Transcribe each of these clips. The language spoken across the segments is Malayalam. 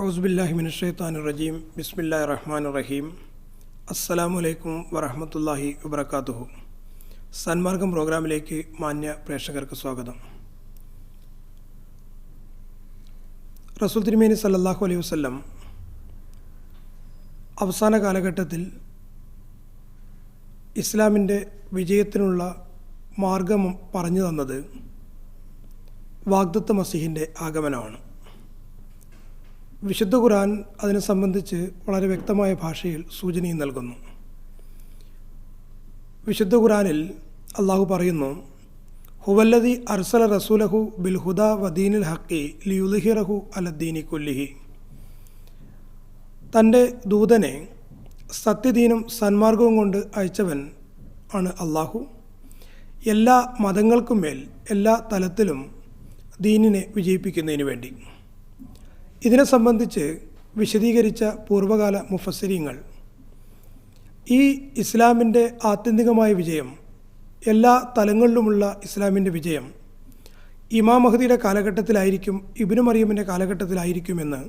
ഔസ്ബില്ലാഹിമിൻഷൈത്താൻ റജീം ബിസ്മില്ലാ റഹ്മാൻ റഹീം അസ്സലാമു അലൈക്കും വറഹമത്തല്ലാഹി വബർക്കാത്തുഹു സന്മാർഗം പ്രോഗ്രാമിലേക്ക് മാന്യ പ്രേക്ഷകർക്ക് സ്വാഗതം. റസൂൽ തിരുമേനി സല്ലാഹു അലൈഹി വസല്ലം അവസാന കാലഘട്ടത്തിൽ ഇസ്ലാമിന്റെ വിജയത്തിനുള്ള മാർഗം പറഞ്ഞു തന്നത് വാഗ്ദത്ത് മസീഹിന്റെ ആഗമനമാണ്. വിശുദ്ധ ഖുർആൻ അതിനെ സംബന്ധിച്ച് വളരെ വ്യക്തമായ ഭാഷയിൽ സൂചനയും നൽകുന്നു. വിശുദ്ധ ഖുർആനിൽ അള്ളാഹു പറയുന്നു ഹുവല്ലതി അർസല റസൂലഹു ബിൽ ഹുദ വദീനിൽ ഹക്കി ലിയുലിഹിറഹു അലദ്ദീനി കൊല്ലിഹി. തന്റെ ദൂതനെ സത്യദീനും സന്മാർഗവും കൊണ്ട് അയച്ചവൻ ആണ് അള്ളാഹു എല്ലാ മതങ്ങൾക്കും മേൽ എല്ലാ തലത്തിലും ദീനിനെ വിജയിപ്പിക്കുന്നതിന് വേണ്ടി. ഇതിനെ സംബന്ധിച്ച് വിശദീകരിച്ച പൂർവകാല മുഫസ്സിരിങ്ങൾ. ഈ ഇസ്ലാമിന്റെ ആത്യന്തികമായ വിജയം എല്ലാ തലങ്ങളിലുമുള്ള ഇസ്ലാമിന്റെ വിജയം ഇമാം മഹദിയുടെ കാലഘട്ടത്തിലായിരിക്കും ഇബിനു മറിയമ്മിന്റെ കാലഘട്ടത്തിലായിരിക്കുമെന്ന്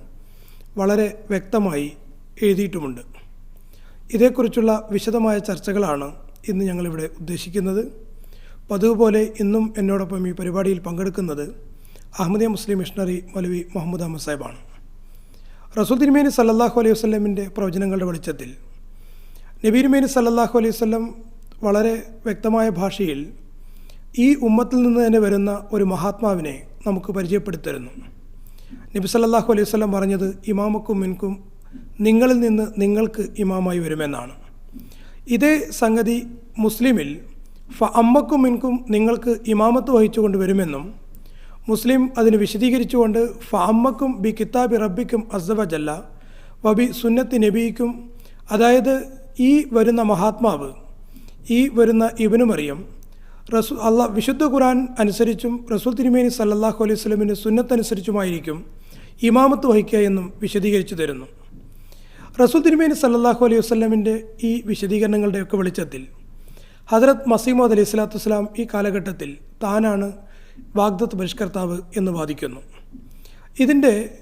വളരെ വ്യക്തമായി എഴുതിയിട്ടുമുണ്ട്. ഇതേക്കുറിച്ചുള്ള വിശദമായ ചർച്ചകളാണ് ഇന്ന് ഞങ്ങളിവിടെ ഉദ്ദേശിക്കുന്നത്. പതിവ് പോലെ ഇന്നും എന്നോടൊപ്പം ഈ പരിപാടിയിൽ പങ്കെടുക്കുന്നത് അഹമ്മദിയ മുസ്ലിം മിഷണറി മൗലവി മുഹമ്മദ് അഹമ്മദ് സാഹിബാണ്. റസൂൽ തിരുമേനി സല്ലാഹു അലൈഹി വസ്ലമിന്റെ പ്രവചനങ്ങളുടെ വെളിച്ചത്തിൽ നബി തിരുമേനി സല്ലല്ലാഹു അലൈഹി വസ്ലം വളരെ വ്യക്തമായ ഭാഷയിൽ ഈ ഉമ്മത്തിൽ നിന്ന് തന്നെ വരുന്ന ഒരു മഹാത്മാവിനെ നമുക്ക് പരിചയപ്പെടുത്തരുന്നു. നബി സല്ലാഹു അലൈഹി വസ്ലം പറഞ്ഞത് ഇമാമക്കും മിൻകും നിങ്ങളിൽ നിന്ന് നിങ്ങൾക്ക് ഇമാമായി വരുമെന്നാണ്. ഇതേ സംഗതി മുസ്ലിമിൽ ഫ അമ്മക്കും മിൻകും നിങ്ങൾക്ക് ഇമാമത്ത് വഹിച്ചുകൊണ്ട് വരുമെന്നും മുസ്ലിം അതിന് വിശദീകരിച്ചുകൊണ്ട് ഫഹമ്മക്കും ബി കിതാബി റബ്ബിക്കും അസവജല്ല വബി സുന്നത്തി നബിക്കും അതായത് ഈ വരുന്ന മഹാത്മാവ് ഈ വരുന്ന ഇബനു മറിയം റസു അള്ളാഹ് വിശുദ്ധ ഖുറാൻ അനുസരിച്ചും റസൂൽ തിരുമേനി സല്ലാഹു അലൈഹി സ്വലമിന്റെ സുന്നത്തനുസരിച്ചുമായിരിക്കും ഇമാമത്ത് വഹിക്കുക എന്നും വിശദീകരിച്ചു തരുന്നു. റസൂൽ തിരുമേനി സല്ലാഹു അലൈഹി വസ്ലമിന്റെ ഈ വിശദീകരണങ്ങളുടെയൊക്കെ വെളിച്ചത്തിൽ ഹജറത് മസീമോദ് അലൈഹി സ്വലാത്തു വസ്സലാം ഈ കാലഘട്ടത്തിൽ താനാണ് വാഗ്ദത്ത് പരിഷ്കർത്താവ് എന്ന് വാദിക്കുന്നു. ഇതിന്റെ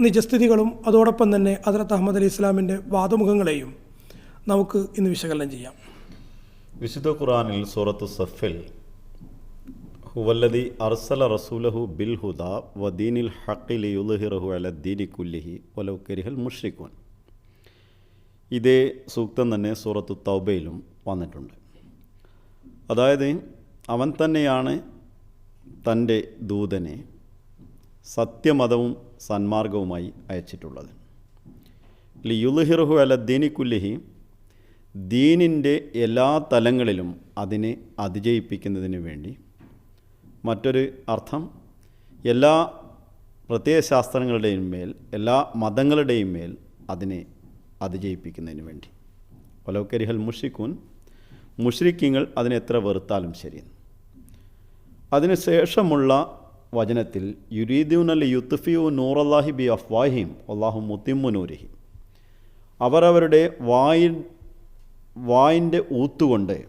നിജസ്ഥിതികളും അതോടൊപ്പം തന്നെ ഹജറത്ത് അഹമ്മദ് അലി ഇസ്ലാമിന്റെ വാദമുഖങ്ങളെയും നമുക്ക് ഇന്ന് വിശകലനം ചെയ്യാം. വിശുദ്ധ ഖുറാനിൽ സൂറത്ത് സഫിൽ ഹുവല്ലദി അർസല റസൂലഹു ബിൽ ഹുദ വദീനിൽ ഹക്കിൽ അല അലദ്ദീനി കുല്ലിഹി വലൗ കരിഹൽ മുഷ്രിഖുൻ. ഇതേ സൂക്തം തന്നെ സൂറത്ത് തൗബയിലും വന്നിട്ടുണ്ട്. അതായത് അവൻ തന്നെയാണ് തന്റെ ദൂതനെ സത്യമതവും സന്മാർഗവുമായി അയച്ചിട്ടുള്ളത്. ലിയുൽഹിർഹു അല കുല്ലിഹി ദീനിന്റെ എല്ലാ തലങ്ങളിലും അതിനെ അതിജയിപ്പിക്കുന്നതിന് വേണ്ടി. മറ്റൊരു അർത്ഥം എല്ലാ പ്രത്യയശാസ്ത്രങ്ങളുടെയും മേൽ എല്ലാ മതങ്ങളുടെയും മേൽ അതിനെ അതിജയിപ്പിക്കുന്നതിന് വേണ്ടി. ഒലൗക്കരിഹൽ മുഷിക്കൂൻ മുഷ്രിക്കിങ്ങൾ അതിനെത്ര വെറുത്താലും ശരി അതിനുശേഷമുള്ള വചനത്തിൽ യുരീദ്യൂനൽ യുത്തുഫിയു നൂറല്ലാഹി ബി അഫ്വാഹിം അള്ളാഹു മുത്തിമ്മു നൂരിഹി. അവരവരുടെ വായി വായിന്റെ ഊത്തുകൊണ്ട്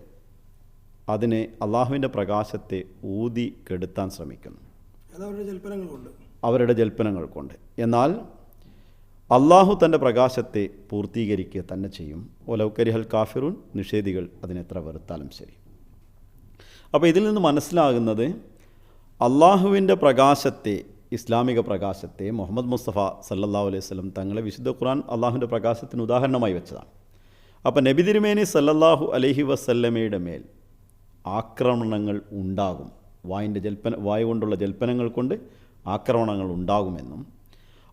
അതിനെ അള്ളാഹുവിന്റെ പ്രകാശത്തെ ഊതി കെടുത്താൻ ശ്രമിക്കുന്നു. അവരുടെ ജൽപ്പനങ്ങൾ കൊണ്ട് എന്നാൽ അള്ളാഹു തന്റെ പ്രകാശത്തെ പൂർത്തീകരിക്കുക തന്നെ ചെയ്യും. ഒലൗക്കരിഹൽ കാഫിറുൻ നിഷേധികൾ അതിനെത്ര വെറുത്താലും ശരി. അപ്പോൾ ഇതിൽ നിന്ന് മനസ്സിലാകുന്നത് അള്ളാഹുവിന്റെ പ്രകാശത്തെ ഇസ്ലാമിക പ്രകാശത്തെ മുഹമ്മദ് മുസ്തഫ സല്ലാ അലൈഹി സ്വലം തങ്ങളെ വിശുദ്ധ ഖുർആൻ അള്ളാഹുവിന്റെ പ്രകാശത്തിന് ഉദാഹരണമായി വെച്ചതാണ്. അപ്പോൾ നബി തിരുമേനി സല്ലല്ലാഹു അലഹി വസല്ലമയുടെ മേൽ ആക്രമണങ്ങൾ ഉണ്ടാകും. വായിന്റെ ജൽപ്പന വായു കൊണ്ടുള്ള ജൽപ്പനങ്ങൾ കൊണ്ട് ആക്രമണങ്ങൾ ഉണ്ടാകുമെന്നും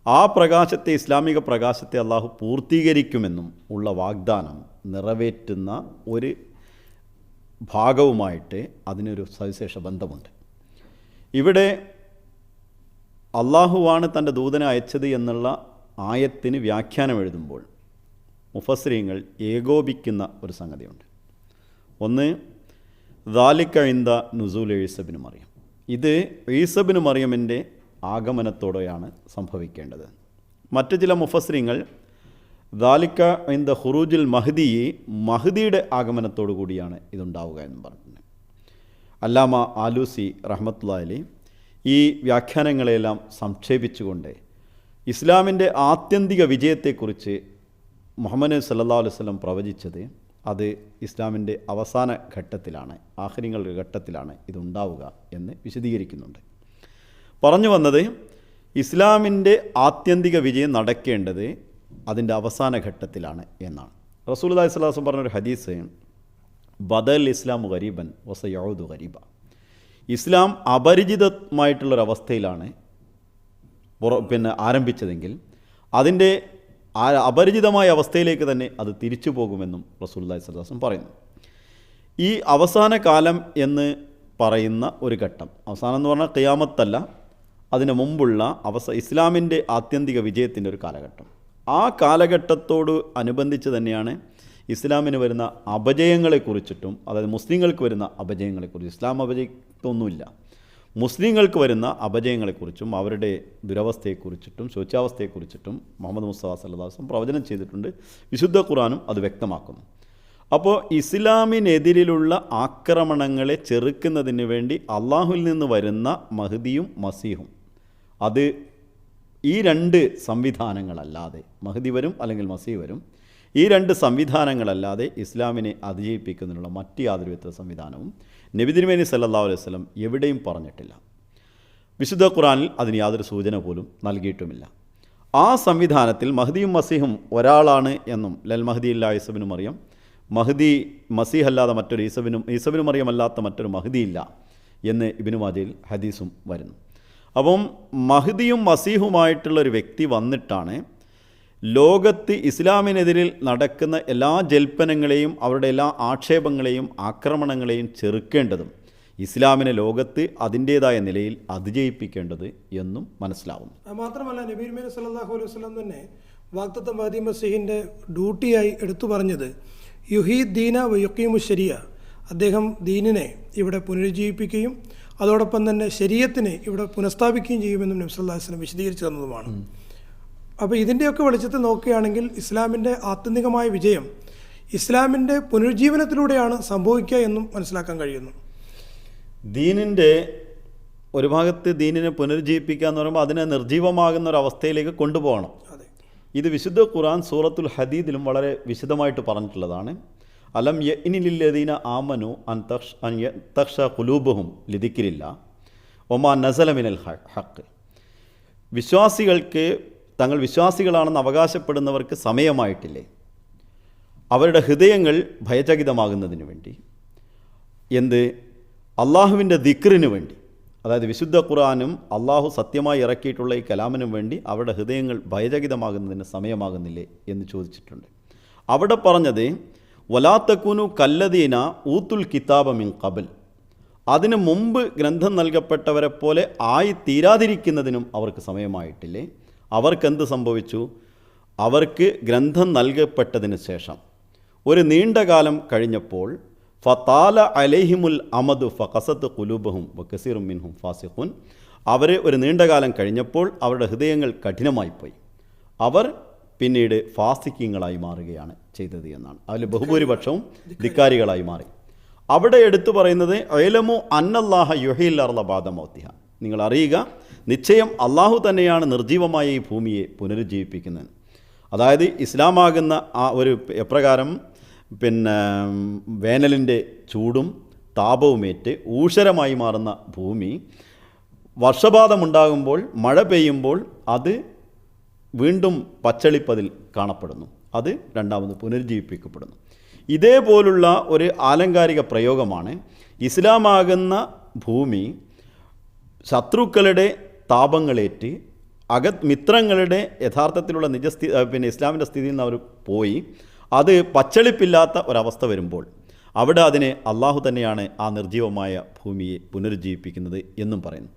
ആ പ്രകാശത്തെ ഇസ്ലാമിക പ്രകാശത്തെ അള്ളാഹു പൂർത്തീകരിക്കുമെന്നും ഉള്ള വാഗ്ദാനം നിറവേറ്റുന്ന ഒരു ഭാഗവുമായിട്ട് അതിനൊരു സവിശേഷ ബന്ധമുണ്ട്. ഇവിടെ അള്ളാഹുവാണ് തന്റെ ദൂതനെ അയച്ചത് എന്നുള്ള ആയത്തിന് വ്യാഖ്യാനം എഴുതുമ്പോൾ മുഫസ്രീങ്ങൾ ഏകോപിക്കുന്ന ഒരു സംഗതിയുണ്ട്. ഒന്ന് ദാലിക്കഴിന്ത നുസൂൽ ഈസബിന് മറിയം. ഇത് ഈസബിന് മറിയമിന്റെ ആഗമനത്തോടെയാണ് സംഭവിക്കേണ്ടത്. മറ്റു ചില മുഫസ്രീങ്ങൾ ദാലിക്ക ഇൻ ദ ഹുറൂജുൽ മഹദി മഹ്ദിയുടെ ആഗമനത്തോടു കൂടിയാണ് ഇതുണ്ടാവുക എന്ന് പറഞ്ഞിട്ടുണ്ട് അല്ലാമ ആലൂസി റഹ്മത്തുള്ള ഈ വ്യാഖ്യാനങ്ങളെല്ലാം സംക്ഷേപിച്ചുകൊണ്ട് ഇസ്ലാമിന്റെ ആത്യന്തിക വിജയത്തെക്കുറിച്ച് മുഹമ്മദ് സല്ലാ അലൈഹി വസല്ലം പ്രവചിച്ചത് അത് ഇസ്ലാമിന്റെ അവസാന ഘട്ടത്തിലാണ് ആഹ്രിങ്ങളുടെ ഘട്ടത്തിലാണ് ഇതുണ്ടാവുക എന്ന് വിശദീകരിക്കുന്നുണ്ട്. പറഞ്ഞു വന്നത് ഇസ്ലാമിന്റെ ആത്യന്തിക വിജയം നടക്കേണ്ടത് അതിന്റെ അവസാന ഘട്ടത്തിലാണ് എന്നാണ്. റസൂൽ അലൈഹി സ്വലാസം പറഞ്ഞൊരു ഹദീസ് ബദൽ ഇസ്ലാം ഗരീബൻ വസ യൗദു ഗരീബ. ഇസ്ലാം അപരിചിതമായിട്ടുള്ളൊരവസ്ഥയിലാണ് പിന്നെ ആരംഭിച്ചതെങ്കിൽ അതിന്റെ അപരിചിതമായ അവസ്ഥയിലേക്ക് തന്നെ അത് തിരിച്ചു പോകുമെന്നും റസൂല്ലായി സ്വലാസം പറയുന്നു. ഈ അവസാന കാലം എന്ന് പറയുന്ന ഒരു ഘട്ടം അവസാനം എന്ന് പറഞ്ഞാൽ ഖിയാമത്തല്ല അതിന് മുമ്പുള്ള അവസ ഇസ്ലാമിന്റെ ആത്യന്തിക വിജയത്തിന്റെ ഒരു കാലഘട്ടം. ആ കാലഘട്ടത്തോട് അനുബന്ധിച്ച് തന്നെയാണ് ഇസ്ലാമിന് വരുന്ന അപജയങ്ങളെക്കുറിച്ചിട്ടും അതായത് മുസ്ലിങ്ങൾക്ക് വരുന്ന അപജയങ്ങളെക്കുറിച്ച് ഇസ്ലാം അപജയത്തൊന്നുമില്ല. മുസ്ലിങ്ങൾക്ക് വരുന്ന അപജയങ്ങളെക്കുറിച്ചും അവരുടെ ദുരവസ്ഥയെക്കുറിച്ചിട്ടും ശോച്യാവസ്ഥയെക്കുറിച്ചിട്ടും മുഹമ്മദ് മുസ്തഫ സല്ലാസ്ലം പ്രവചനം ചെയ്തിട്ടുണ്ട്. വിശുദ്ധ ഖുറാനും അത് വ്യക്തമാക്കുന്നു. അപ്പോൾ ഇസ്ലാമിനെതിരിലുള്ള ആക്രമണങ്ങളെ ചെറുക്കുന്നതിന് വേണ്ടി അള്ളാഹുവിൽ നിന്ന് വരുന്ന മഹദിയും മസീഹും അത് ഈ രണ്ട് സംവിധാനങ്ങളല്ലാതെ മഹദി വരും അല്ലെങ്കിൽ മസീ വരും ഈ രണ്ട് സംവിധാനങ്ങളല്ലാതെ ഇസ്ലാമിനെ അതിജയിപ്പിക്കുന്നതിനുള്ള മറ്റ് യാതൊരു വിധ സംവിധാനവും നബി സല്ലാ അലൈഹി വസല്ലം എവിടെയും പറഞ്ഞിട്ടില്ല. വിശുദ്ധ ഖുറാനിൽ അതിന് യാതൊരു സൂചന പോലും നൽകിയിട്ടുമില്ല. ആ സംവിധാനത്തിൽ മഹദിയും മസീഹും ഒരാളാണ് എന്നും ലൽ മഹദി ഇല്ല ഈസബിനും അറിയാം മഹദി മസീഹ് അല്ലാതെ മറ്റൊരു ഈസബിനും ഈസബിനും അല്ലാത്ത മറ്റൊരു മഹദി ഇല്ല എന്ന് ഇബിനു മാജയിൽ ഹദീസും വരുന്നു. അപ്പം മഹ്ദിയും മസീഹുമായിട്ടുള്ള ഒരു വ്യക്തി വന്നിട്ടാണ് ലോകത്ത് ഇസ്ലാമിനെതിരിൽ നടക്കുന്ന എല്ലാ ജൽപ്പനങ്ങളെയും അവരുടെ എല്ലാ ആക്ഷേപങ്ങളെയും ആക്രമണങ്ങളെയും ചെറുക്കേണ്ടതും ഇസ്ലാമിനെ ലോകത്ത് അതിന്റേതായ നിലയിൽ അതിജയിപ്പിക്കേണ്ടത് എന്നും മനസ്സിലാവും മാത്രമല്ല നബീർ മീൻ സല്ലാഹു അലൈഹി വസ്ലം തന്നെ വാക്തത്വ മഹദി മസീഹിന്റെ ഡ്യൂട്ടിയായി എടുത്തു പറഞ്ഞത് യുഹീദ് ദീന വയുക്കീമു ശരിയ അദ്ദേഹം ദീനിനെ ഇവിടെ പുനരുജ്ജീവിപ്പിക്കുകയും അതോടൊപ്പം തന്നെ ശരീരത്തിനെ ഇവിടെ പുനഃസ്ഥാപിക്കുകയും ചെയ്യുമെന്നും നബി സല്ലല്ലാഹു അലൈഹി വസല്ലം വിശദീകരിച്ചു തന്നതുമാണ്. അപ്പോൾ ഇതിന്റെയൊക്കെ വെളിച്ചത്തിൽ നോക്കുകയാണെങ്കിൽ ഇസ്ലാമിന്റെ ആത്യന്തികമായ വിജയം ഇസ്ലാമിന്റെ പുനരുജ്ജീവനത്തിലൂടെയാണ് സംഭവിക്കുക എന്നും മനസ്സിലാക്കാൻ കഴിയുന്നു. ദീനിന്റെ ഒരു ഭാഗത്ത് ദീനിനെ പുനരുജ്ജീവിപ്പിക്കുക എന്ന് പറയുമ്പോൾ അതിനെ നിർജീവമാകുന്ന ഒരു അവസ്ഥയിലേക്ക് കൊണ്ടുപോകണം. അതെ. ഇത് വിശുദ്ധ ഖുറാൻ സൂറത്തുൽ ഹദീദിലും വളരെ വിശദമായിട്ട് പറഞ്ഞിട്ടുള്ളതാണ്. അലം യ യഇനിലില്ലദീന ആമനു അൻ തക്ഷ അൻ തക്ഷ കുലൂബഹും ലിദിക്കിരില്ല ഒമാ നസലമിനൽ ഹക്ക് വിശ്വാസികൾക്ക് തങ്ങൾ വിശ്വാസികളാണെന്ന് അവകാശപ്പെടുന്നവർക്ക് സമയമായിട്ടില്ലേ? അവരുടെ ഹൃദയങ്ങൾ ഭയചകിതമാകുന്നതിന് വേണ്ടി. എന്ത്? അള്ളാഹുവിന്റെ ദിക്റിന് വേണ്ടി. അതായത് വിശുദ്ധ ഖുറാനും അള്ളാഹു സത്യമായി ഇറക്കിയിട്ടുള്ള ഈ കലാമിനും വേണ്ടി അവരുടെ ഹൃദയങ്ങൾ ഭയചകിതമാകുന്നതിന് സമയമാകുന്നില്ലേ എന്ന് ചോദിച്ചിട്ടുണ്ട്. അവിടെ പറഞ്ഞത് വലാത്തക്കുനു കല്ലദീന ഊത്തുൽ കിതാബ മിൻ കബൽ അതിനു മുമ്പ് ഗ്രന്ഥം നൽകപ്പെട്ടവരെ പോലെ ആയി തീരാതിരിക്കുന്നതിനും അവർക്ക് സമയമായിട്ടില്ലേ? അവർക്കെന്ത് സംഭവിച്ചു? അവർക്ക് ഗ്രന്ഥം നൽകപ്പെട്ടതിന് ശേഷം. ഒരു നീണ്ടകാലം കഴിഞ്ഞപ്പോൾ ഫത്താല അലൈഹിമുൽ അമദു ഫസത്ത് കുലൂബഹും വക്കസീറും മിൻഹും ഫാസിഖുൻ. അവർ ഒരു നീണ്ടകാലം കഴിഞ്ഞപ്പോൾ അവരുടെ ഹൃദയങ്ങൾ കഠിനമായിപ്പോയി അവർ പിന്നീട് ഫാസിക്കിങ്ങളായി മാറുകയാണ് ചെയ്തത് എന്നാണ്. അതിൽ ബഹുഭൂരിപക്ഷവും ധിക്കാരികളായി മാറി. അവിടെ എടുത്തു പറയുന്നത് ഏലമോ അന്നല്ലാഹ യുഹയില്ലാറുള്ള ബാധമൗത്തിഹ നിങ്ങൾ അറിയുക നിശ്ചയം അള്ളാഹു തന്നെയാണ് നിർജീവമായ ഈ ഭൂമിയെ പുനരുജ്ജീവിപ്പിക്കുന്നത്. അതായത് ഇസ്ലാമാകുന്ന ആ ഒരു എപ്രകാരം പിന്നെ വേനലിന്റെ ചൂടും താപവുമേറ്റ് ഊഷരമായി മാറുന്ന ഭൂമി വർഷപാതമുണ്ടാകുമ്പോൾ മഴ പെയ്യുമ്പോൾ അത് വീണ്ടും പച്ചളിപ്പതിൽ കാണപ്പെടുന്നു. അത് രണ്ടാമത് പുനരുജ്ജീവിപ്പിക്കപ്പെടുന്നു. ഇതേപോലുള്ള ഒരു ആലങ്കാരിക പ്രയോഗമാണ് ഇസ്ലാമാകുന്ന ഭൂമി ശത്രുക്കളുടെ താപങ്ങളേറ്റ് അകത് മിത്രങ്ങളുടെ യഥാർത്ഥത്തിലുള്ള നിജസ്ഥി പിന്നെ ഇസ്ലാമിന്റെ സ്ഥിതിയിൽ നിന്ന് അവർ പോയി. അത് പച്ചളിപ്പില്ലാത്ത ഒരവസ്ഥ വരുമ്പോൾ അവിടെ അതിനെ അള്ളാഹു തന്നെയാണ് ആ നിർജീവമായ ഭൂമിയെ പുനരുജ്ജീവിപ്പിക്കുന്നത് എന്നും പറയുന്നു.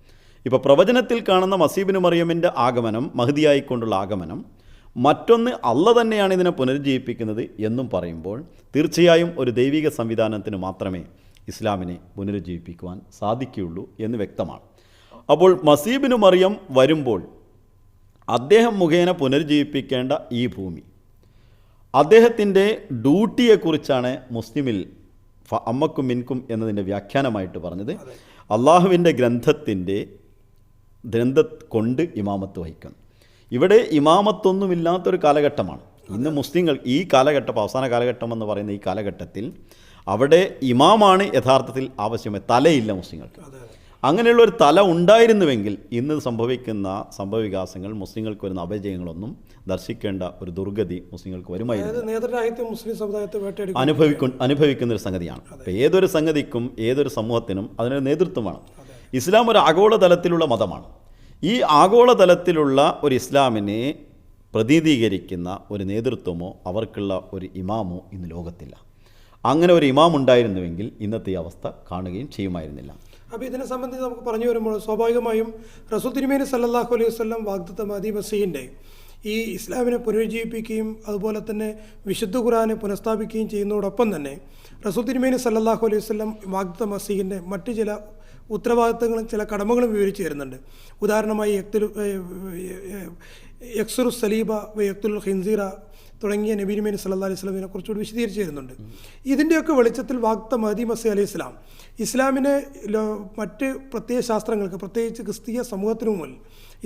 ഇപ്പോൾ പ്രവചനത്തിൽ കാണുന്ന മസീബിന് മറിയമിന്റെ ആഗമനം മഹതിയായിക്കൊണ്ടുള്ള ആഗമനം മറ്റൊന്ന് അല്ല തന്നെയാണ് ഇതിനെ പുനരുജ്ജീവിപ്പിക്കുന്നത് എന്നും പറയുമ്പോൾ തീർച്ചയായും ഒരു ദൈവിക സംവിധാനത്തിന് മാത്രമേ ഇസ്ലാമിനെ പുനരുജ്ജീവിപ്പിക്കുവാൻ സാധിക്കുകയുള്ളൂ എന്ന് വ്യക്തമാണ്. അപ്പോൾ മസീബിന് മറിയം വരുമ്പോൾ അദ്ദേഹം മുഖേന പുനരുജ്ജീവിപ്പിക്കേണ്ട ഈ ഭൂമി. അദ്ദേഹത്തിന്റെ ഡ്യൂട്ടിയെക്കുറിച്ചാണ് മുസ്ലിമിൽ അമ്മക്കും മിൻകും എന്നതിന്റെ വ്യാഖ്യാനമായിട്ട് പറഞ്ഞത്. അള്ളാഹുവിന്റെ ഗ്രന്ഥത്തിന്റെ ഗ്രന്ഥ കൊണ്ട് ഇമാമത്ത് വഹിക്കുന്നു. ഇവിടെ ഇമാമത്തൊന്നുമില്ലാത്തൊരു കാലഘട്ടമാണ്. ഇന്ന് മുസ്ലിങ്ങൾ ഈ കാലഘട്ടം അവസാന കാലഘട്ടം എന്ന് പറയുന്ന ഈ കാലഘട്ടത്തിൽ അവിടെ ഇമാമാണ് യഥാർത്ഥത്തിൽ ആവശ്യമേ തലയില്ല മുസ്ലിങ്ങൾക്ക്. അങ്ങനെയുള്ള ഒരു തല ഉണ്ടായിരുന്നുവെങ്കിൽ ഇന്ന് സംഭവിക്കുന്ന സംഭവവികാസങ്ങൾ മുസ്ലിങ്ങൾക്ക് വരുന്ന അപജയങ്ങളൊന്നും ദർശിക്കേണ്ട ഒരു ദുർഗതി മുസ്ലിങ്ങൾക്ക് വരുമായിരുന്നു. അതായത് മുസ്ലിം സമുദായത്തെ വേട്ടയെടുക്കും അനുഭവിക്കുന്ന ഒരു സംഗതിയാണ്. ഏതൊരു സംഗതിക്കും ഏതൊരു സമൂഹത്തിനും അതിനൊരു നേതൃത്വം വേണം. ഇസ്ലാം ഒരു ആഗോളതലത്തിലുള്ള മതമാണ്. ഈ ആഗോളതലത്തിലുള്ള ഒരു ഇസ്ലാമിനെ പ്രതിനിധീകരിക്കുന്ന ഒരു നേതൃത്വമോ അവർക്കുള്ള ഒരു ഇമാമോ ഇന്ന് ലോകത്തില്ല. അങ്ങനെ ഒരു ഇമാം ഉണ്ടായിരുന്നുവെങ്കിൽ ഇന്നത്തെ ഈ അവസ്ഥ കാണുകയും ചെയ്യുമായിരുന്നില്ല. അപ്പോൾ ഇതിനെ സംബന്ധിച്ച് നമുക്ക് പറഞ്ഞു വരുമ്പോൾ സ്വാഭാവികമായും റസൂൽ തിരുമേനി സല്ലാഹു അലൈഹി വസ്ലം വാഗ്ദത്ത അതി ബസീന്റെ ഈ ഇസ്ലാമിനെ പുനരുജ്ജീവിപ്പിക്കുകയും അതുപോലെ തന്നെ വിശുദ്ധ ഖുറാനെ പുനഃസ്ഥാപിക്കുകയും ചെയ്യുന്നതോടൊപ്പം തന്നെ റസൂൽ തിരുമേനി സല്ലാഹു അലൈഹി വസ്ലം വാഗ്ദത്ത മസീഹിന്റെ മറ്റ് ചില ഉത്തരവാദിത്തങ്ങളും ചില കടമകളും വിവരിച്ചു തരുന്നുണ്ട്. ഉദാഹരണമായി യക്തുൽ യക്സുറു സലീബ യക്തുൽ ഹിൻസീറ തുടങ്ങിയ നബീനുമേനി സല്ലാ അലൈഹി സ്വലമിനെ കുറച്ചുകൂടി വിശദീകരിച്ചു തരുന്നുണ്ട്. ഇതിന്റെയൊക്കെ വെളിച്ചത്തിൽ വാക്ത മഹദി മസി അലൈഹി ഇസ്ലാം. ഇസ്ലാമിനെ മറ്റ് പ്രത്യേക ശാസ്ത്രങ്ങൾക്ക് പ്രത്യേകിച്ച് ക്രിസ്തീയ സമൂഹത്തിനു മുമ്പിൽ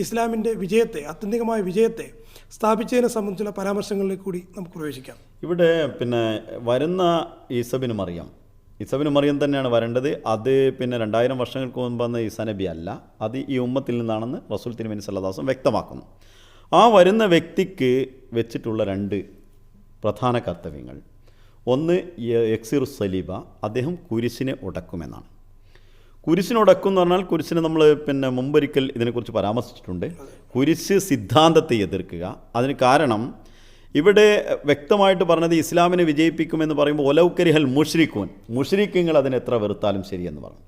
ഇസ്ലാമിന്റെ വിജയത്തെ ആത്യന്തികമായ വിജയത്തെ സ്ഥാപിച്ചതിനെ സംബന്ധിച്ചുള്ള പരാമർശങ്ങളിലേക്ക് കൂടി നമുക്ക് പ്രവേശിക്കാം. ഇവിടെ പിന്നെ വരുന്ന ഈസബിന് മറിയം ഈസബിന് മറിയം തന്നെയാണ് വരേണ്ടത്. അത് പിന്നെ രണ്ടായിരം വർഷങ്ങൾക്ക് മുമ്പ് വന്ന ഈസ നബി അല്ല. അത് ഈ ഉമ്മത്തിൽ നിന്നാണെന്ന് റസൂൽ തിരുമേനി സല്ലാസം വ്യക്തമാക്കുന്നു. ആ വരുന്ന വ്യക്തിക്ക് വെച്ചിട്ടുള്ള രണ്ട് പ്രധാന കർത്തവ്യങ്ങൾ. ഒന്ന് എക്സിർ സലീബ അദ്ദേഹം കുരിശിനെ ഉടക്കുമെന്നാണ്. കുരിശിനുടക്കും എന്ന് പറഞ്ഞാൽ കുരിശിനെ നമ്മൾ പിന്നെ മുമ്പൊരിക്കൽ ഇതിനെക്കുറിച്ച് പരാമർശിച്ചിട്ടുണ്ട്. കുരിശ് സിദ്ധാന്തത്തെ എതിർക്കുക. അതിന് കാരണം ഇവിടെ വ്യക്തമായിട്ട് പറഞ്ഞത് ഇസ്ലാമിനെ വിജയിപ്പിക്കുമെന്ന് പറയുമ്പോൾ ഒലൗക്കരിഹൽ മുഷ്രിഖൂൻ. മുഷ്രിഖുങ്ങൾ അതിനെ എത്ര വെറുത്താലും ശരിയെന്ന് പറഞ്ഞു.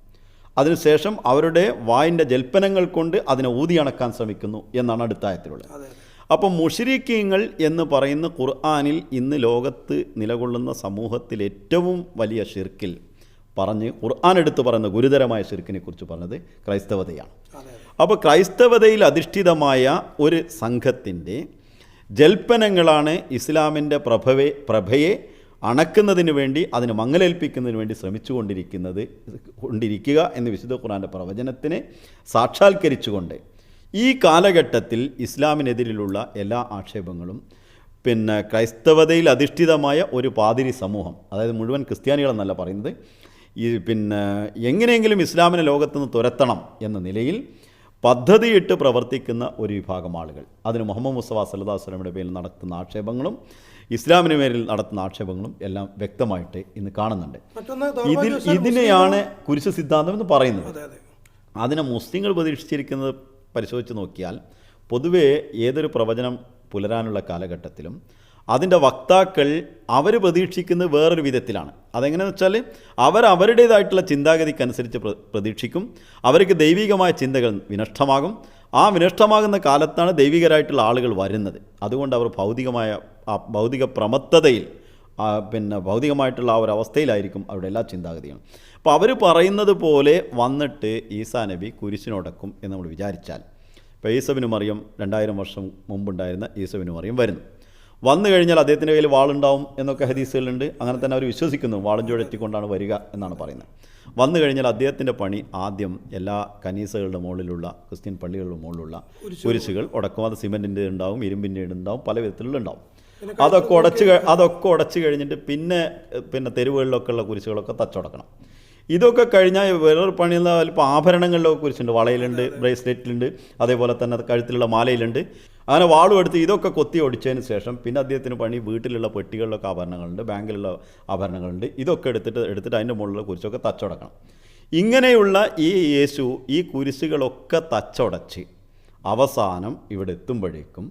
അതിനുശേഷം അവരുടെ വായിന്റെ ജൽപ്പനങ്ങൾ കൊണ്ട് അതിനെ ഊതിയണക്കാൻ ശ്രമിക്കുന്നു എന്നാണ് അടുത്തായത്തിലുള്ളത്. അപ്പം മുഷരീക്കീങ്ങൾ എന്ന് പറയുന്ന ഖുർആാനിൽ ഇന്ന് ലോകത്ത് നിലകൊള്ളുന്ന സമൂഹത്തിൽ ഏറ്റവും വലിയ ഷിർക്കിൽ പറഞ്ഞ് ഖുർആൻ എടുത്ത് പറയുന്ന ഗുരുതരമായ ഷിർക്കിനെ കുറിച്ച് പറഞ്ഞത് ക്രൈസ്തവതയാണ്. അപ്പോൾ ക്രൈസ്തവതയിൽ അധിഷ്ഠിതമായ ഒരു സംഘത്തിന്റെ ജൽപ്പനങ്ങളാണ് ഇസ്ലാമിന്റെ പ്രഭവേ പ്രഭയെ അണക്കുന്നതിന് വേണ്ടി അതിന് മങ്ങലേൽപ്പിക്കുന്നതിന് വേണ്ടി ശ്രമിച്ചുകൊണ്ടിരിക്കുന്നത് കൊണ്ടിരിക്കുക എന്ന് വിശുദ്ധ ഖുറാന്റെ പ്രവചനത്തിനെ സാക്ഷാത്കരിച്ചുകൊണ്ട്. ഈ കാലഘട്ടത്തിൽ ഇസ്ലാമിനെതിരിലുള്ള എല്ലാ ആക്ഷേപങ്ങളും പിന്നെ ക്രൈസ്തവതയിൽ അധിഷ്ഠിതമായ ഒരു പാതിരി സമൂഹം അതായത് മുഴുവൻ ക്രിസ്ത്യാനികളെന്നല്ല പറയുന്നത് ഈ പിന്നെ എങ്ങനെയെങ്കിലും ഇസ്ലാമിനെ ലോകത്തുനിന്ന് തുരത്തണം എന്ന നിലയിൽ പദ്ധതിയിട്ട് പ്രവർത്തിക്കുന്ന ഒരു വിഭാഗം ആളുകൾ. അതിന് മുഹമ്മദ് മുസ്തഫ സല്ലാ വസ്ലമിയുടെ പേരിൽ നടത്തുന്ന ആക്ഷേപങ്ങളും ഇസ്ലാമിന് പേരിൽ നടത്തുന്ന ആക്ഷേപങ്ങളും എല്ലാം വ്യക്തമായിട്ട് ഇന്ന് കാണുന്നുണ്ട്. ഇതിൽ ഇതിനെയാണ് കുരിശ് സിദ്ധാന്തം എന്ന് പറയുന്നത്. അതെ അതെ. അതിനെ മുസ്ലിങ്ങൾ പ്രതീക്ഷിച്ചിരിക്കുന്നത് പരിശോധിച്ച് നോക്കിയാൽ പൊതുവേ ഏതൊരു പ്രവചനം പുലരാനുള്ള കാലഘട്ടത്തിലും അതിന്റെ വക്താക്കൾ അവർ പ്രതീക്ഷിക്കുന്നത് വേറൊരു വിധത്തിലാണ്. അതെങ്ങനെയെന്ന് വെച്ചാൽ അവർ അവരുടേതായിട്ടുള്ള ചിന്താഗതിക്കനുസരിച്ച് പ്ര പ്രതീക്ഷിക്കും. അവർക്ക് ദൈവികമായ ചിന്തകൾ വിനഷ്ടമാകും. ആ വിനഷ്ടമാകുന്ന കാലത്താണ് ദൈവികരായിട്ടുള്ള ആളുകൾ വരുന്നത്. അതുകൊണ്ട് അവർ ഭൗതികമായ ആ ഭൗതിക പ്രമത്തതയിൽ പിന്നെ ഭൗതികമായിട്ടുള്ള ആ ഒരു അവസ്ഥയിലായിരിക്കും അവരുടെ എല്ലാ ചിന്താഗതികളും. അപ്പോൾ അവർ പറയുന്നത് പോലെ വന്നിട്ട് ഈസാ നബി കുരിശിനോടക്കും എന്ന് നമ്മൾ വിചാരിച്ചാൽ ഇപ്പോൾ ഈസബിന് മറിയം രണ്ടായിരം വർഷം മുമ്പുണ്ടായിരുന്ന ഈസബിന് മറിയം വരുന്നു. വന്നു കഴിഞ്ഞാൽ അദ്ദേഹത്തിന്റെ കയ്യിൽ വാളുണ്ടാവും എന്നൊക്കെ ഹദീസുകളുണ്ട് അങ്ങനെ തന്നെ അവർ വിശ്വസിക്കുന്നു. വാളും ചുഴറ്റിക്കൊണ്ടാണ് വരിക എന്നാണ് പറയുന്നത്. വന്നു കഴിഞ്ഞാൽ അദ്ദേഹത്തിന്റെ പണി ആദ്യം എല്ലാ കനീസകളുടെ മുകളിലുള്ള ക്രിസ്ത്യൻ പള്ളികളുടെ മുകളിലുള്ള കുരിശുകൾ ഉടക്കും. അത് സിമെന്റിന്റെ ഉണ്ടാവും ഇരുമ്പിന്റെ ഉണ്ടാവും പല വിധത്തിലുള്ള ഉണ്ടാവും. അതൊക്കെ ഉടച്ച് അതൊക്കെ ഉടച്ച് കഴിഞ്ഞിട്ട് പിന്നെ പിന്നെ തെരുവുകളിലൊക്കെ ഉള്ള കുരിശുകളൊക്കെ തച്ചുടക്കണം ഇതൊക്കെ കഴിഞ്ഞാൽ വേറൊരു പണിയുള്ള ഇപ്പോൾ ആഭരണങ്ങളിലൊക്കെ കുരിശുണ്ട്. വളയിലുണ്ട് ബ്രേസ്ലെറ്റിലുണ്ട് അതേപോലെ തന്നെ കഴുത്തിലുള്ള മാലയിലുണ്ട്. അങ്ങനെ വാളും എടുത്ത് ഇതൊക്കെ കൊത്തി ഒടിച്ചതിന് ശേഷം പിന്നെ അദ്ദേഹത്തിന് പണി വീട്ടിലുള്ള പെട്ടികളിലൊക്കെ ആഭരണങ്ങളുണ്ട് ബാങ്കിലുള്ള ആഭരണങ്ങളുണ്ട്. ഇതൊക്കെ എടുത്തിട്ട് എടുത്തിട്ട് അതിന്റെ മുകളിൽ കുരിശൊക്കെ തച്ചുടക്കണം. ഇങ്ങനെയുള്ള ഈ യേശു ഈ കുരിശുകളൊക്കെ തച്ചുടച്ച് അവസാനം ഇവിടെ എത്തുമ്പോഴേക്കും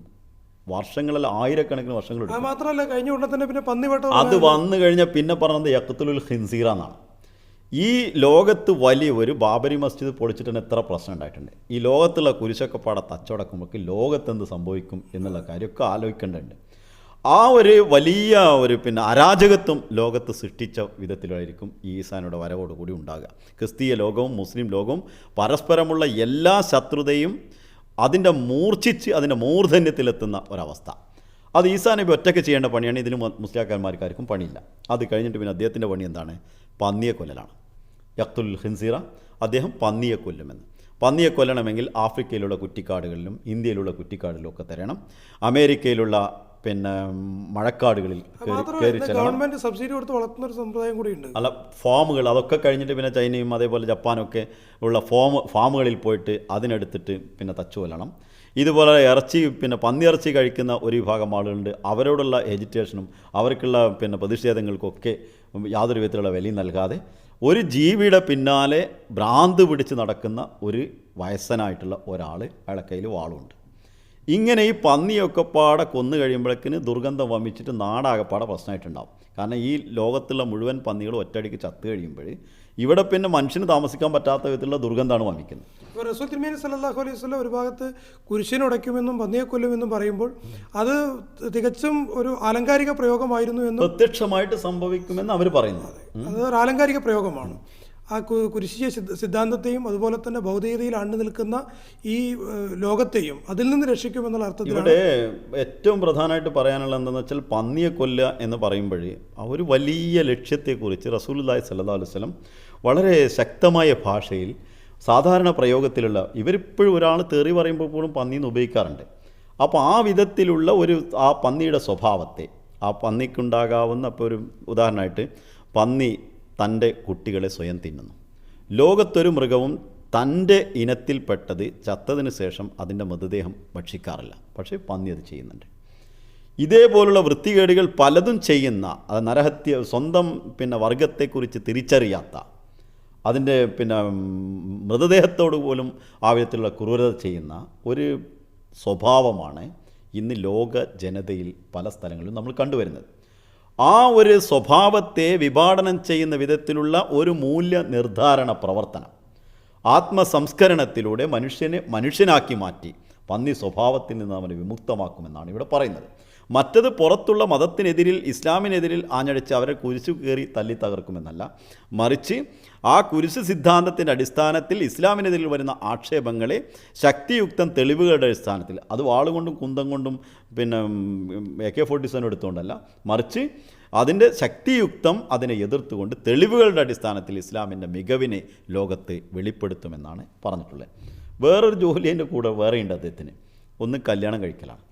വർഷങ്ങളിൽ ആയിരക്കണക്കിന് വർഷങ്ങൾ മാത്രമല്ല കഴിഞ്ഞ ഉടനെ തന്നെ പിന്നെ പന്നി അത് വന്നു കഴിഞ്ഞാൽ പിന്നെ പറഞ്ഞത് യക്കത്തുലുൽ ഹിൻസീറ എന്നാണ്. ഈ ലോകത്ത് വലിയ ഒരു ബാബരി മസ്ജിദ് പൊളിച്ചിട്ടുണ്ട് എത്ര പ്രശ്നം ഉണ്ടായിട്ടുണ്ട്. ഈ ലോകത്തുള്ള കുരിശൊക്കെ തച്ചടക്കുമ്പോൾ ലോകത്ത് എന്ത് സംഭവിക്കും എന്നുള്ള കാര്യമൊക്കെ ആലോചിക്കേണ്ടതുണ്ട്. ആ ഒരു വലിയ ഒരു പിന്നെ അരാജകത്വം ലോകത്ത് സൃഷ്ടിച്ച വിധത്തിലായിരിക്കും ഈ ഈസാനയുടെ വരവോടുകൂടി ഉണ്ടാകുക. ക്രിസ്തീയ ലോകവും മുസ്ലിം ലോകവും പരസ്പരമുള്ള എല്ലാ ശത്രുതയും അതിന്റെ മൂർച്ഛിച്ച് അതിന്റെ മൂർധന്യത്തിലെത്തുന്ന ഒരവസ്ഥ. അത് ഈസാ നബി ഒറ്റയ്ക്ക് ചെയ്യേണ്ട പണിയാണ് ഇതിന് മുസ്ലിയാക്കന്മാർക്കാർക്കും പണിയില്ല. അത് കഴിഞ്ഞിട്ട് പിന്നെ അദ്ദേഹത്തിന്റെ പണി എന്താണ്? പന്നിയെ കൊല്ലലാണ്. യക്തുൽ ഹിൻസീറ അദ്ദേഹം പന്നിയെ കൊല്ലുമെന്ന്. പന്നിയെ കൊല്ലണമെങ്കിൽ ആഫ്രിക്കയിലുള്ള കുറ്റിക്കാടുകളിലും ഇന്ത്യയിലുള്ള കുറ്റിക്കാടുകളിലും ഒക്കെ തരണം. അമേരിക്കയിലുള്ള പിന്നെ മഴക്കാടുകളിൽ കയറി- ഗവൺമെന്റ് സബ്സിഡി കൊടുത്ത് വളർത്തുന്ന ഒരു സമ്പ്രദായം കൂടിയുണ്ട്. അല്ല ഫാമുകൾ അതൊക്കെ കഴിഞ്ഞിട്ട് പിന്നെ ചൈനയും അതേപോലെ ജപ്പാനൊക്കെ ഉള്ള ഫോം ഫാമുകളിൽ പോയിട്ട് അതിനെടുത്തിട്ട് പിന്നെ തച്ചു കൊല്ലണം ഇതുപോലെ ഇറച്ചി പിന്നെ പന്നി ഇറച്ചി കഴിക്കുന്ന ഒരു വിഭാഗം ആളുകളുണ്ട്. അവരോടുള്ള എജിറ്റേഷനും അവർക്കുള്ള പിന്നെ പ്രതിഷേധങ്ങൾക്കൊക്കെ യാതൊരു വിധത്തിലുള്ള വിലയും നൽകാതെ ഒരു ജീവിയുടെ പിന്നാലെ ഭ്രാന്ത് പിടിച്ച് നടക്കുന്ന ഒരു വയസ്സനായിട്ടുള്ള ഒരാൾ അയാളെ കയ്യിൽ വാളുണ്ട്. ഇങ്ങനെ ഈ പന്നിയൊക്കെ പാടെ കൊന്നു കഴിയുമ്പോഴേക്കിന് ദുർഗന്ധം വമിച്ചിട്ട് നാടാകെപ്പാടെ പ്രശ്നമായിട്ടുണ്ടാവും. കാരണം ഈ ലോകത്തുള്ള മുഴുവൻ പന്നികളും ഒറ്റയടിക്ക് ചത്തു കഴിയുമ്പോൾ ഇവിടെ പിന്നെ മനുഷ്യന് താമസിക്കാൻ പറ്റാത്ത വിധത്തിലുള്ള ദുർഗന്ധമാണ് വമിക്കുന്നത് ഇപ്പോൾ റസൂൽ തിരുമേനി സല്ലല്ലാഹു അലൈഹി വസല്ലം ഒരു ഭാഗത്ത് കുരിശിനെ ഉടയ്ക്കുമെന്നും പന്നിയെ കൊല്ലുമെന്നും പറയുമ്പോൾ അത് തികച്ചും ഒരു ആലങ്കാരിക പ്രയോഗമായിരുന്നു എന്ന് പ്രത്യക്ഷമായിട്ട് സംഭവിക്കുമെന്ന് അവർ പറയുന്നത് അത്. ഒരു ആലങ്കാരിക പ്രയോഗമാണ്. ആ കുരിശിയെ സിദ്ധാന്തത്തെയും അതുപോലെ തന്നെ ഭൗതികതയിൽ ആണ്ടു നിൽക്കുന്ന ഈ ലോകത്തെയും അതിൽ നിന്ന് രക്ഷിക്കുമെന്നുള്ള അർത്ഥത്തിൽ ഇവിടെ ഏറ്റവും പ്രധാനമായിട്ട് പറയാനുള്ള എന്താണെന്ന് വെച്ചാൽ പന്നിയെ കൊല്ലുക എന്ന് പറയുമ്പോഴേ ആ ഒരു വലിയ ലക്ഷ്യത്തെക്കുറിച്ച് റസൂലുല്ലാഹി സല്ലല്ലാഹു അലൈഹി വസല്ലം വളരെ ശക്തമായ ഭാഷയിൽ സാധാരണ പ്രയോഗത്തിലുള്ള ഇവരിപ്പോഴും ഒരാൾ തെറി പറയുമ്പോൾ പോലും പന്നിന്ന് ഉപയോഗിക്കാറുണ്ട്. അപ്പോൾ ആ വിധത്തിലുള്ള ഒരു ആ പന്നിയുടെ സ്വഭാവത്തെ ആ പന്നിക്കുണ്ടാകാവുന്ന ഇപ്പോൾ ഒരു ഉദാഹരണമായിട്ട് പന്നി തന്റെ കുട്ടികളെ സ്വയം തിന്നുന്നു. ലോകത്തൊരു മൃഗവും തന്റെ ഇനത്തിൽപ്പെട്ടത് ചത്തതിന് ശേഷം അതിന്റെ മൃതദേഹം ഭക്ഷിക്കാറില്ല. പക്ഷേ പന്നി അത് ചെയ്യുന്നുണ്ട്. ഇതേപോലുള്ള വൃത്തികേടുകൾ പലതും ചെയ്യുന്ന അത് നരഹത്യ സ്വന്തം പിന്നെ വർഗത്തെക്കുറിച്ച് തിരിച്ചറിയാത്ത അതിന്റെ പിന്നെ മൃതദേഹത്തോട് പോലും ആ വിധത്തിലുള്ള ക്രൂരത ചെയ്യുന്ന ഒരു സ്വഭാവമാണ് ഇന്ന് ലോക ജനതയിൽ പല സ്ഥലങ്ങളിലും നമ്മൾ കണ്ടുവരുന്നത്. ആ ഒരു സ്വഭാവത്തെ വിഭാടനം ചെയ്യുന്ന വിധത്തിലുള്ള ഒരു മൂല്യ നിർദ്ധാരണ പ്രവർത്തനം ആത്മസംസ്കരണത്തിലൂടെ മനുഷ്യനെ മനുഷ്യനാക്കി മാറ്റി പന്നി സ്വഭാവത്തിൽ നിന്ന് അവനെ വിമുക്തമാക്കുമെന്നാണ് ഇവിടെ പറയുന്നത്. മറ്റത് പുറത്തുള്ള മതത്തിനെതിരിൽ ഇസ്ലാമിനെതിരിൽ ആഞ്ഞടിച്ച് അവരെ കുരിശു കയറി തല്ലി തകർക്കുമെന്നല്ല. മറിച്ച് ആ കുരിശ് സിദ്ധാന്തത്തിന്റെ അടിസ്ഥാനത്തിൽ ഇസ്ലാമിനെതിരിൽ വരുന്ന ആക്ഷേപങ്ങളെ ശക്തിയുക്തം തെളിവുകളുടെ അടിസ്ഥാനത്തിൽ അത് വാളുകൊണ്ടും കുന്തം കൊണ്ടും പിന്നെ എ കെ ഫോർട്ടി സെവൻ എടുത്തുകൊണ്ടല്ല. മറിച്ച് അതിന്റെ ശക്തിയുക്തം അതിനെ എതിർത്തുകൊണ്ട് തെളിവുകളുടെ അടിസ്ഥാനത്തിൽ ഇസ്ലാമിന്റെ മികവിനെ ലോകത്ത് വെളിപ്പെടുത്തുമെന്നാണ് പറഞ്ഞിട്ടുള്ളത്. വേറൊരു ജോലി എന്റെ കൂടെ വേറെയുണ്ട് അദ്ദേഹത്തിന്. ഒന്ന് കല്യാണം കഴിക്കലാണ്.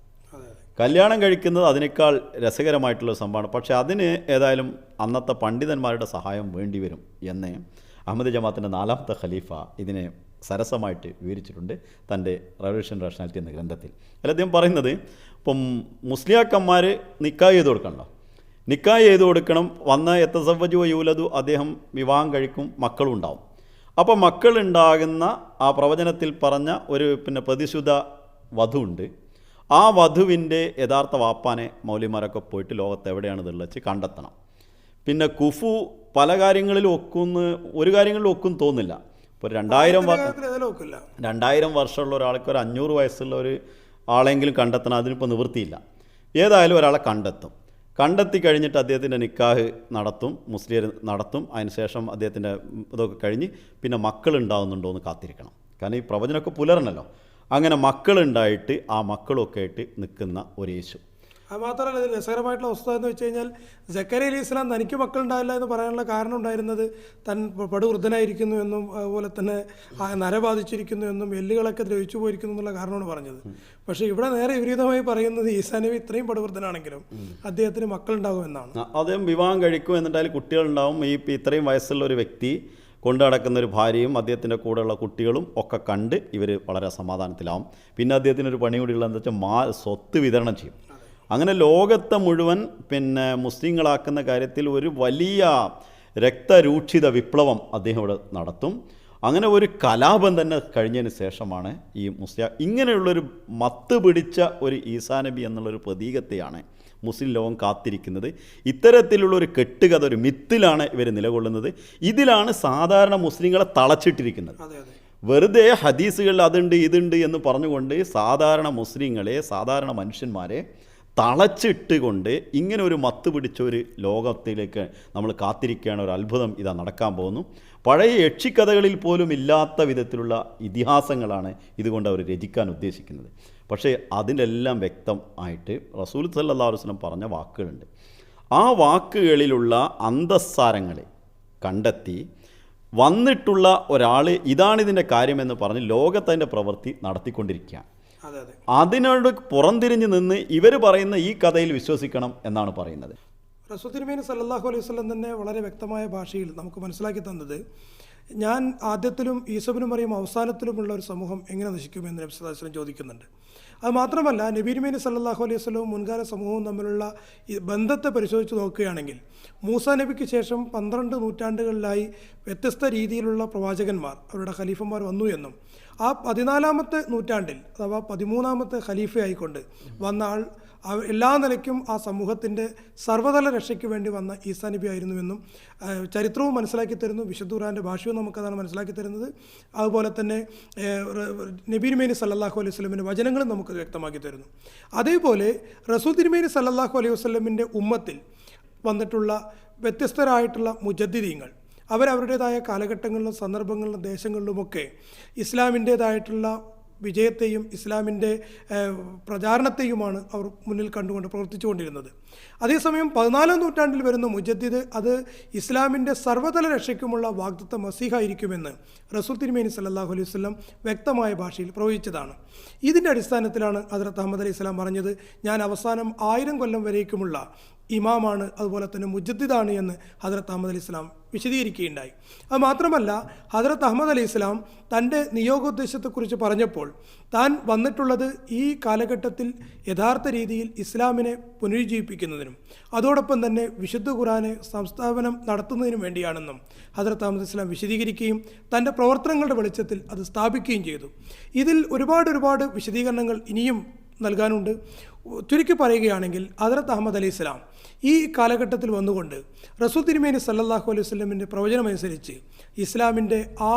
കല്യാണം കഴിക്കുന്നത് അതിനേക്കാൾ രസകരമായിട്ടുള്ള സംഭവമാണ്. പക്ഷേ അതിന് ഏതായാലും അന്നത്തെ പണ്ഡിതന്മാരുടെ സഹായം വേണ്ടിവരും എന്ന് അഹമ്മദ് ജമാത്തിന്റെ നാലാമത്തെ ഖലീഫ ഇതിനെ സരസമായിട്ട് വിവരിച്ചിട്ടുണ്ട് തന്റെ റവല്യൂഷൻ റാഷണാലിറ്റി എന്ന ഗ്രന്ഥത്തിൽ. അല്ല അദ്ദേഹം പറയുന്നത് ഇപ്പം മുസ്ലിയാക്കന്മാർ നിക്കായ് ചെയ്ത് കൊടുക്കണല്ലോ. നിക്കായ് ചെയ്ത് കൊടുക്കണം. വന്ന എത്തസവജു യൂലതു അദ്ദേഹം വിവാഹം കഴിക്കും മക്കളും ഉണ്ടാവും. അപ്പോൾ മക്കളുണ്ടാകുന്ന ആ പ്രവചനത്തിൽ പറഞ്ഞ ഒരു പിന്നെ പ്രതിശുദ്ധ വധുണ്ട് ആ വധുവിന്റെ യഥാർത്ഥ വാപ്പാനെ മൗലിമാരൊക്കെ പോയിട്ട് ലോകത്ത് എവിടെയാണെന്നുള്ളത് വെച്ച് കണ്ടെത്തണം. പിന്നെ കുഫു പല കാര്യങ്ങളിലും ഒക്കുന്ന് ഒരു കാര്യങ്ങളിലും ഒക്കും തോന്നില്ല ഇപ്പോൾ രണ്ടായിരം രണ്ടായിരം വർഷമുള്ള ഒരാൾക്ക് ഒരു അഞ്ഞൂറ് വയസ്സുള്ള ഒരു ആളെങ്കിലും കണ്ടെത്തണം അതിനിപ്പോൾ നിവൃത്തിയില്ല. ഏതായാലും ഒരാളെ കണ്ടെത്തും. കണ്ടെത്തി കഴിഞ്ഞിട്ട് അദ്ദേഹത്തിന്റെ നിക്കാഹ് നടത്തും മുസ്ലിം നടത്തും അതിനുശേഷം അദ്ദേഹത്തിന്റെ ഇതൊക്കെ കഴിഞ്ഞ് പിന്നെ മക്കൾ ഉണ്ടാകുന്നുണ്ടോ എന്ന് കാത്തിരിക്കണം. കാരണം ഈ പ്രവചനമൊക്കെ പുലരണല്ലോ അങ്ങനെ മക്കളുണ്ടായിട്ട് ആ മക്കളൊക്കെ ആയിട്ട് നിൽക്കുന്ന ഒരു യേശു. അത് മാത്രമല്ല ഇതിൽ രസകരമായിട്ടുള്ള അവസ്ഥ എന്ന് വെച്ച് കഴിഞ്ഞാൽ ജക്കരി അലി ഇസ്ലാം തനിക്ക് മക്കളുണ്ടാവില്ല എന്ന് പറയാനുള്ള കാരണം ഉണ്ടായിരുന്നത് തൻ പടുവൃദ്ധനായിരിക്കുന്നു എന്നും അതുപോലെ തന്നെ നര ബാധിച്ചിരിക്കുന്നു എന്നും എല്ലുകളൊക്കെ ദ്രവിച്ചു പോയിരിക്കുന്നു എന്നുള്ള കാരണമാണ് പറഞ്ഞത്. പക്ഷേ ഇവിടെ നേരെ വിപരീതമായി പറയുന്നത് ഈസാ നബി ഇത്രയും പടുവൃദ്ധനാണെങ്കിലും അദ്ദേഹത്തിന് മക്കളുണ്ടാകും എന്നാണ്. അദ്ദേഹം വിവാഹം കഴിക്കും എന്നിട്ട് അതിൽ കുട്ടികളുണ്ടാവും. ഈ ഇത്രയും വയസ്സുള്ള ഒരു വ്യക്തി കൊണ്ടു നടക്കുന്ന ഒരു ഭാര്യയും അദ്ദേഹത്തിന്റെ കൂടെയുള്ള കുട്ടികളും ഒക്കെ കണ്ട് ഇവർ വളരെ സമാധാനത്തിലാവും. പിന്നെ അദ്ദേഹത്തിനൊരു പണി കൂടിയുള്ള എന്താ വെച്ചാൽ മാ സ്വത്ത് വിതരണം ചെയ്യും. അങ്ങനെ ലോകത്തെ മുഴുവൻ പിന്നെ മുസ്ലിങ്ങളാക്കുന്ന കാര്യത്തിൽ ഒരു വലിയ രക്തരൂക്ഷിത വിപ്ലവം അദ്ദേഹം ഇവിടെ നടത്തും. അങ്ങനെ ഒരു കലാപം തന്നെ കഴിഞ്ഞതിന് ശേഷമാണ് ഈ മുസ്ലിം ഇങ്ങനെയുള്ളൊരു മത്ത് പിടിച്ച ഒരു ഈസാനബി എന്നുള്ളൊരു പ്രതീകത്തെയാണ് മുസ്ലിം ലോകം കാത്തിരിക്കുന്നത്. ഇത്തരത്തിലുള്ള ഒരു കെട്ടുകഥ ഒരു മിത്തിലാണ് ഇവർ നിലകൊള്ളുന്നത്. ഇതിലാണ് സാധാരണ മുസ്ലിങ്ങളെ തളച്ചിട്ടിരിക്കുന്നത്. വെറുതെ ഹദീസുകളിൽ അതുണ്ട് ഇതുണ്ട് എന്ന് പറഞ്ഞുകൊണ്ട് സാധാരണ മുസ്ലിങ്ങളെ സാധാരണ മനുഷ്യന്മാരെ തളച്ചിട്ടുകൊണ്ട് ഇങ്ങനെ ഒരു മത്ത് പിടിച്ച ഒരു ലോകത്തിലേക്ക് നമ്മൾ കാത്തിരിക്കുകയാണ്. ഒരു അത്ഭുതം ഇതാ നടക്കാൻ പോകുന്നു. പഴയ യക്ഷിക്കഥകളിൽ പോലും ഇല്ലാത്ത വിധത്തിലുള്ള ഇതിഹാസങ്ങളാണ് ഇതുകൊണ്ട് അവർ രചിക്കാൻ ഉദ്ദേശിക്കുന്നത്. പക്ഷേ അതിലെല്ലാം വ്യക്തം ആയിട്ട് റസൂൽ സല്ലാ വസ്ലം പറഞ്ഞ വാക്കുകളുണ്ട്. ആ വാക്കുകളിലുള്ള അന്തസ്സാരങ്ങളെ കണ്ടെത്തി വന്നിട്ടുള്ള ഒരാൾ ഇതാണിതിന്റെ കാര്യമെന്ന് പറഞ്ഞ് ലോകത്തതിന്റെ പ്രവൃത്തി നടത്തിക്കൊണ്ടിരിക്കുകയാണ്. അതെ അതെ. അതിനോട് പുറംതിരിഞ്ഞ് നിന്ന് ഇവർ പറയുന്ന ഈ കഥയിൽ വിശ്വസിക്കണം എന്നാണ് പറയുന്നത്. റസൂ തിരുമേനി സല്ലല്ലാഹു അലൈഹി വസല്ലം തന്നെ വളരെ വ്യക്തമായ ഭാഷയിൽ നമുക്ക് മനസ്സിലാക്കി തന്നത് ഞാൻ ആദ്യത്തിലും ഈസബിനും പറയും അവസാനത്തിലുമുള്ള ഒരു സമൂഹം എങ്ങനെ നശിക്കുമെന്ന് നബി സല്ലല്ലാഹു അലൈഹി വസല്ലം ചോദിക്കുന്നുണ്ട്. അത് മാത്രമല്ല നബീരുമേനി സല്ലാഹു അലൈഹി വസ്ലവും മുൻകാല സമൂഹവും തമ്മിലുള്ള ബന്ധത്തെ പരിശോധിച്ച് നോക്കുകയാണെങ്കിൽ മൂസ നബിക്ക് ശേഷം പന്ത്രണ്ട് നൂറ്റാണ്ടുകളിലായി വ്യത്യസ്ത രീതിയിലുള്ള പ്രവാചകന്മാർ അവരുടെ ഖലീഫന്മാർ വന്നു എന്നും ആ പതിനാലാമത്തെ നൂറ്റാണ്ടിൽ അഥവാ പതിമൂന്നാമത്തെ ഖലീഫയായിക്കൊണ്ട് വന്ന ആൾ എല്ലാ നിലയ്ക്കും ആ സമൂഹത്തിന്റെ സർവതല രക്ഷയ്ക്ക് വേണ്ടി വന്ന ഈസാ നബി ആയിരുന്നുവെന്നും ചരിത്രവും മനസ്സിലാക്കി തരുന്നു. വിശുദ്ധ ഖുർആന്റെ ഭാഷയും നമുക്കതാണ് മനസ്സിലാക്കി തരുന്നത്. അതുപോലെ തന്നെ നബീർമേനി സല്ലാഹു അലൈഹി വസ്ലമിന്റെ വചനങ്ങളും നമുക്ക് വ്യക്തമാക്കി തരുന്നു. അതേപോലെ റസൂൽ തിരുമേനി സല്ലാഹു അലൈഹി വസ്ലമിന്റെ ഉമ്മത്തിൽ വന്നിട്ടുള്ള വ്യത്യസ്തരായിട്ടുള്ള മുജദ്ദിദീങ്ങൾ അവരവരുടേതായ കാലഘട്ടങ്ങളിലും സന്ദർഭങ്ങളിലും ദേശങ്ങളിലുമൊക്കെ ഇസ്ലാമിന്റേതായിട്ടുള്ള വിജയത്തെയും ഇസ്ലാമിന്റെ പ്രചാരണത്തെയുമാണ് അവർ മുന്നിൽ കണ്ടുകൊണ്ട് പ്രവർത്തിച്ചുകൊണ്ടിരുന്നത്. അതേസമയം പതിനാലാം നൂറ്റാണ്ടിൽ വരുന്ന മുജദ്ദിദ് അത് ഇസ്ലാമിന്റെ സർവതല രക്ഷയ്ക്കുമുള്ള വാഗ്ദത്ത മസീഹായിരിക്കുമെന്ന് റസൂൽ തിരുമേനി സല്ലാഹു അലൈഹി വസല്ലം വ്യക്തമായ ഭാഷയിൽ പ്രവചിച്ചതാണ്. ഇതിന്റെ അടിസ്ഥാനത്തിലാണ് ഹസ്രത്ത് അഹമ്മദ് അലൈഹി സ്വലാം പറഞ്ഞത് ഞാൻ അവസാനം ആയിരം കൊല്ലം വരേക്കുമുള്ള ഇമാമാണ് അതുപോലെ തന്നെ മുജദ്ദിദാണ് എന്ന് ഹജറത്ത് അഹമ്മദ് അലി ഇസ്ലാം വിശദീകരിക്കുകയുണ്ടായി. അത് മാത്രമല്ല ഹജറത്ത് അഹമ്മദ് അലി ഇസ്ലാം തന്റെ നിയോഗോദ്ദേശത്തെക്കുറിച്ച് പറഞ്ഞപ്പോൾ താൻ വന്നിട്ടുള്ളത് ഈ കാലഘട്ടത്തിൽ യഥാർത്ഥ രീതിയിൽ ഇസ്ലാമിനെ പുനരുജ്ജീവിപ്പിക്കുന്നതിനും അതോടൊപ്പം തന്നെ വിശുദ്ധ ഖുറാനെ സംസ്ഥാപനം നടത്തുന്നതിനും വേണ്ടിയാണെന്നും ഹജറത്ത് അഹമ്മദ് ഇസ്ലാം വിശദീകരിക്കുകയും തന്റെ പ്രവർത്തനങ്ങളുടെ വെളിച്ചത്തിൽ അത് സ്ഥാപിക്കുകയും ചെയ്തു. ഇതിൽ ഒരുപാട് ഒരുപാട് വിശദീകരണങ്ങൾ ഇനിയും നൽകാനുണ്ട്. ചുരുക്കി പറയുകയാണെങ്കിൽ ഹജറത്ത് അഹമ്മദ് അലി ഇസ്ലാം ഈ കാലഘട്ടത്തിൽ വന്നുകൊണ്ട് റസൂൽ തിരുമേനി സല്ലാഹു അലൈഹി വസ്ലമിന്റെ പ്രവചനമനുസരിച്ച് ഇസ്ലാമിന്റെ ആ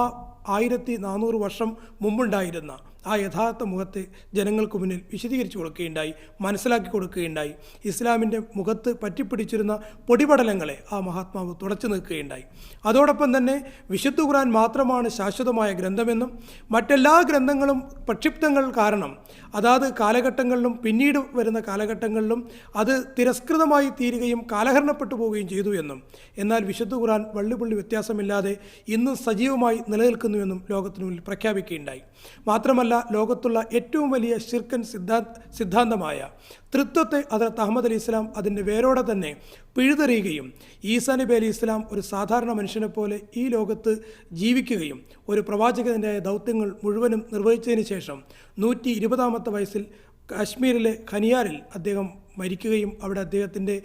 ആയിരത്തി നാനൂറ് വർഷം മുമ്പുണ്ടായിരുന്ന ആ യഥാർത്ഥ മുഖത്തെ ജനങ്ങൾക്ക് മുന്നിൽ വിശദീകരിച്ചു കൊടുക്കുകയുണ്ടായി മനസ്സിലാക്കി കൊടുക്കുകയുണ്ടായി. ഇസ്ലാമിന്റെ മുഖത്ത് പറ്റിപ്പിടിച്ചിരുന്ന പൊടിപടലങ്ങളെ ആ മഹാത്മാവ് തുടച്ചു നിൽക്കുകയുണ്ടായി അതോടൊപ്പം തന്നെ വിശുദ്ധ ഖുർആൻ മാത്രമാണ് ശാശ്വതമായ ഗ്രന്ഥമെന്നും മറ്റെല്ലാ ഗ്രന്ഥങ്ങളും പ്രക്ഷിപ്തങ്ങൾ കാരണം അതാത് കാലഘട്ടങ്ങളിലും പിന്നീട് വരുന്ന കാലഘട്ടങ്ങളിലും അത് തിരസ്കൃതമായി തീരുകയും കാലഹരണപ്പെട്ടു പോവുകയും ചെയ്തു എന്നും. എന്നാൽ വിശുദ്ധ ഖുർആൻ വള്ളിപുള്ളി വ്യത്യാസമില്ലാതെ ഇന്നും സജീവമായി നിലനിൽക്കുന്നുവെന്നും ലോകത്തിനു മുന്നിൽ പ്രഖ്യാപിക്കുകയുണ്ടായി. മാത്രമല്ല ലോകത്തുള്ള ഏറ്റവും വലിയ ഷിർക്കൻ സിദ്ധാന്ത സിദ്ധാന്തമായ. തൃത്വത്തെ ഹജറത്ത് അഹമ്മദ് അലി ഇസ്ലാം അതിന്റെ വേരോടെ തന്നെ പിഴുതെറിയുകയും ഈസാ നബി അലി ഇസ്ലാം ഒരു സാധാരണ മനുഷ്യനെ പോലെ ഈ ലോകത്ത് ജീവിക്കുകയും ഒരു പ്രവാചകന്റെ ദൗത്യങ്ങൾ മുഴുവനും നിർവഹിച്ചതിന് ശേഷം നൂറ്റി ഇരുപതാമത്തെ വയസ്സിൽ കാശ്മീരിലെ ഖനിയാറിൽ അദ്ദേഹം മരിക്കുകയും അവിടെ അദ്ദേഹത്തിന്റെ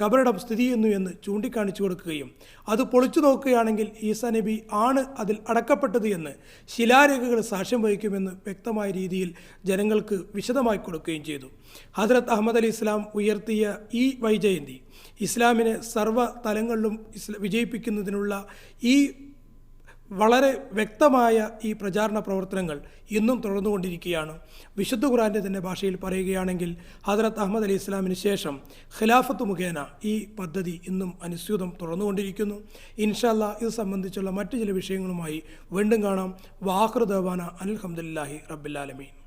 കബറടം സ്ഥിതി ചെയ്യുന്നു എന്ന് ചൂണ്ടിക്കാണിച്ചു കൊടുക്കുകയും. അത് പൊളിച്ചു നോക്കുകയാണെങ്കിൽ ഈസ നബി ആണ് അതിൽ അടക്കപ്പെട്ടത് എന്ന് ശിലാരേഖകൾ സാക്ഷ്യം വഹിക്കുമെന്ന് വ്യക്തമായ രീതിയിൽ ജനങ്ങൾക്ക് വിശദമായി കൊടുക്കുകയും ചെയ്തു. ഹജ്രത്ത് അഹമ്മദ് അലി ഇസ്ലാം ഉയർത്തിയ ഈ വൈജയന്തി ഇസ്ലാമിനെ സർവ തലങ്ങളിലും വിജയിപ്പിക്കുന്നതിനുള്ള ഈ വളരെ വ്യക്തമായ ഈ പ്രചാരണ പ്രവർത്തനങ്ങൾ ഇന്നും തുടർന്നുകൊണ്ടിരിക്കുകയാണ്. വിശുദ്ധ ഖുറാന്റെ തന്നെ ഭാഷയിൽ പറയുകയാണെങ്കിൽ ഹജറത്ത് അഹമ്മദ് അലി ഇസ്ലാമിന് ശേഷം ഖിലാഫത്ത് മുഖേന ഈ പദ്ധതി ഇന്നും അനുസ്യൂതം തുടർന്നുകൊണ്ടിരിക്കുന്നു. ഇൻഷല്ല ഇത് സംബന്ധിച്ചുള്ള മറ്റു ചില വിഷയങ്ങളുമായി വീണ്ടും കാണാം. വാഹൃദവാന അനിൽഹമ്മദില്ലാഹി റബ്ബില്ലാലമീൻ